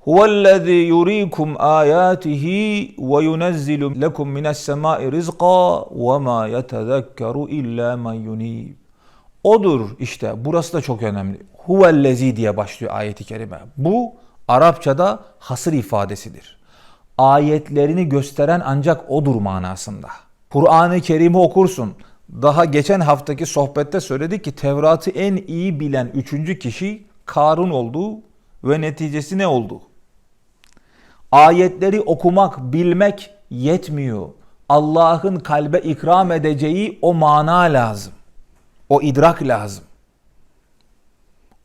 Huvellezî yuriikum âyâtihi ve yunezzilu lekum mines semâi rizqa ve mâ yetezekkeru illâ men yunîb. Odur işte burası da çok önemli. Huvellezî diye başlıyor ayeti kerime. Bu Arapçada hasır ifadesidir. Ayetlerini gösteren ancak odur manasında. Kur'an-ı Kerim'i okursun. Daha geçen haftaki sohbette söyledik ki Tevrat'ı en iyi bilen üçüncü kişi Karun oldu ve neticesi ne oldu? Ayetleri okumak, bilmek yetmiyor. Allah'ın kalbe ikram edeceği o mana lazım. O idrak lazım.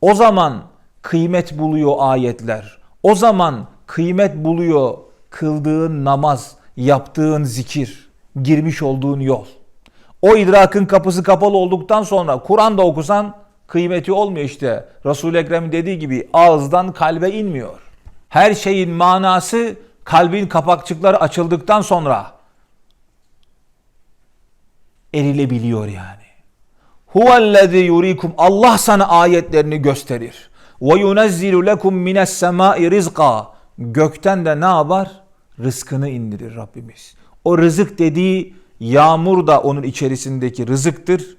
O zaman kıymet buluyor ayetler. O zaman kıymet buluyor kıldığın namaz, yaptığın zikir, girmiş olduğun yol. O idrakın kapısı kapalı olduktan sonra Kur'an da okusan kıymeti olmuyor işte. Resul-i Ekrem dediği gibi ağızdan kalbe inmiyor. Her şeyin manası kalbin kapakçıkları açıldıktan sonra erilebiliyor yani. Huvellezî yurikum Allah sana ayetlerini gösterir. Ve yunezzilu lekum mines semai rizqa. Gökten de ne yapar? Rızkını indirir Rabbimiz. O rızık dediği yağmur da onun içerisindeki rızıktır.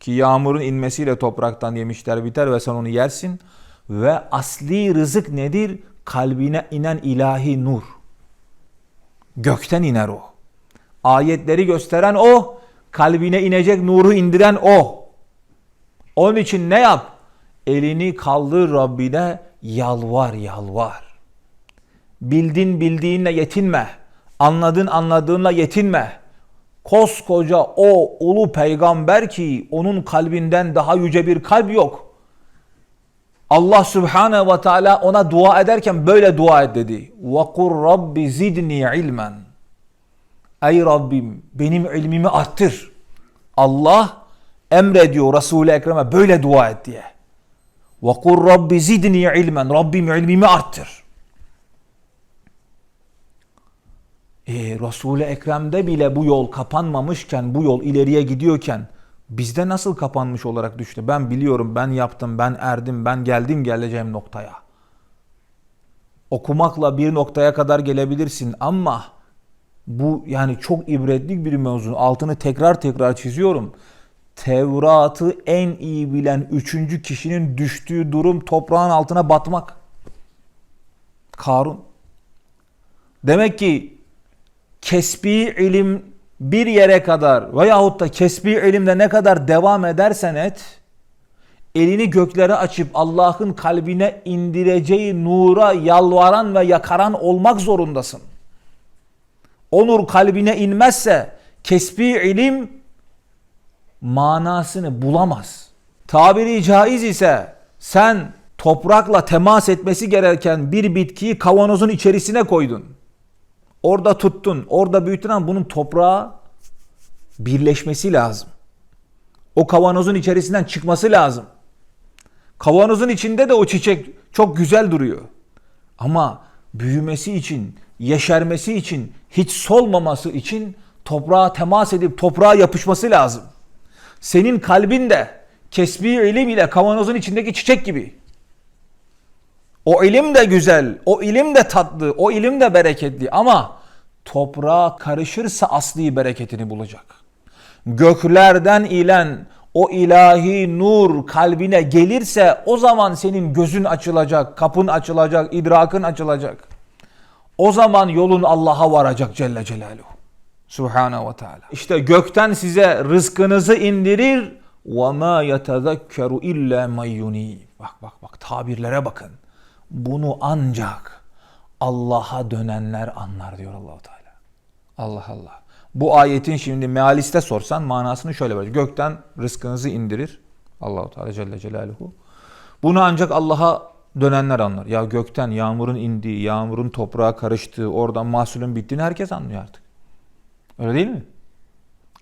Ki yağmurun inmesiyle topraktan yemişler biter ve sen onu yersin. Ve asli rızık nedir? Kalbine inen ilahi nur. Gökten iner o. Ayetleri gösteren o. Kalbine inecek nuru indiren o. Onun için ne yap? Elini kaldır Rabbine yalvar yalvar. Bildin bildiğinle yetinme. Anladın anladığınla yetinme. Koskoca o ulu peygamber ki onun kalbinden daha yüce bir kalp yok. Allah Subhanahu ve Teala ona dua ederken böyle dua et dedi. Ve kur Rabbi zidni ilmen. Ey Rabbim benim ilmimi arttır. Allah emrediyor Resul-i Ekrem'e böyle dua et diye. Ve kur Rabbi zidni ilmen. Rabbim ilmimi arttır. E, Resul-i Ekrem'de bile bu yol kapanmamışken, bu yol ileriye gidiyorken bizde nasıl kapanmış olarak düştü? Ben biliyorum, ben yaptım, ben erdim, ben geldim geleceğim noktaya. Okumakla bir noktaya kadar gelebilirsin ama bu yani çok ibretlik bir mevzu. Altını tekrar tekrar çiziyorum. Tevrat'ı en iyi bilen üçüncü kişinin düştüğü durum toprağın altına batmak. Karun. Demek ki kesbi ilim bir yere kadar veyahut da kesbi ilimde ne kadar devam edersen et, elini göklere açıp Allah'ın kalbine indireceği nura yalvaran ve yakaran olmak zorundasın. O nur kalbine inmezse kesbi ilim manasını bulamaz. Tabiri caiz ise sen toprakla temas etmesi gereken bir bitkiyi kavanozun içerisine koydun. Orada tuttun, orada büyüttün ama bunun toprağa birleşmesi lazım. O kavanozun içerisinden çıkması lazım. Kavanozun içinde de o çiçek çok güzel duruyor. Ama büyümesi için, yeşermesi için, hiç solmaması için toprağa temas edip toprağa yapışması lazım. Senin kalbin de kesbi ilim ile kavanozun içindeki çiçek gibi. O ilim de güzel, o ilim de tatlı, o ilim de bereketli ama toprağa karışırsa asli bereketini bulacak. Göklerden ilen o ilahi nur kalbine gelirse o zaman senin gözün açılacak, kapın açılacak, idrakın açılacak. O zaman yolun Allah'a varacak Celle Celaluhu. Subhanahu ve Teala. İşte gökten size rızkınızı indirir. وَمَا يَتَذَكَّرُ اِلَّا مَيُّنِيبٍ Bak bak bak tabirlere bakın. Bunu ancak Allah'a dönenler anlar diyor Allahu Teala. Allah Allah. Bu ayetin şimdi mealiste sorsan manasını şöyle verir. Gökten rızkınızı indirir. Allahu Teala Celle Celaluhu. Bunu ancak Allah'a dönenler anlar. Ya gökten yağmurun indiği, yağmurun toprağa karıştığı, oradan mahsulün bittiğini herkes anlıyor artık. Öyle değil mi?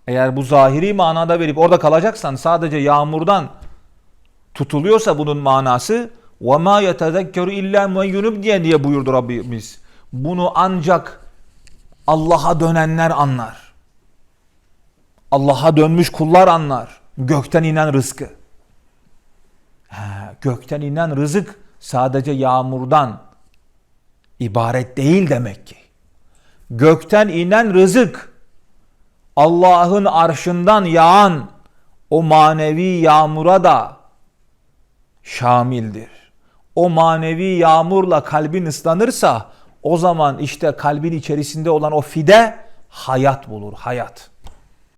Eğer bu zahiri manada verip orada kalacaksan sadece yağmurdan tutuluyorsa bunun manası وَمَا يَتَذَكَّرُ اِلَّا مَيُّنُبْ diye diye buyurdu Rabbimiz. Bunu ancak Allah'a dönenler anlar. Allah'a dönmüş kullar anlar. Gökten inen rızkı. He, gökten inen rızık sadece yağmurdan ibaret değil demek ki. Gökten inen rızık, Allah'ın arşından yağan o manevi yağmura da şamildir. O manevi yağmurla kalbin ıslanırsa o zaman işte kalbin içerisinde olan o fide hayat bulur, hayat.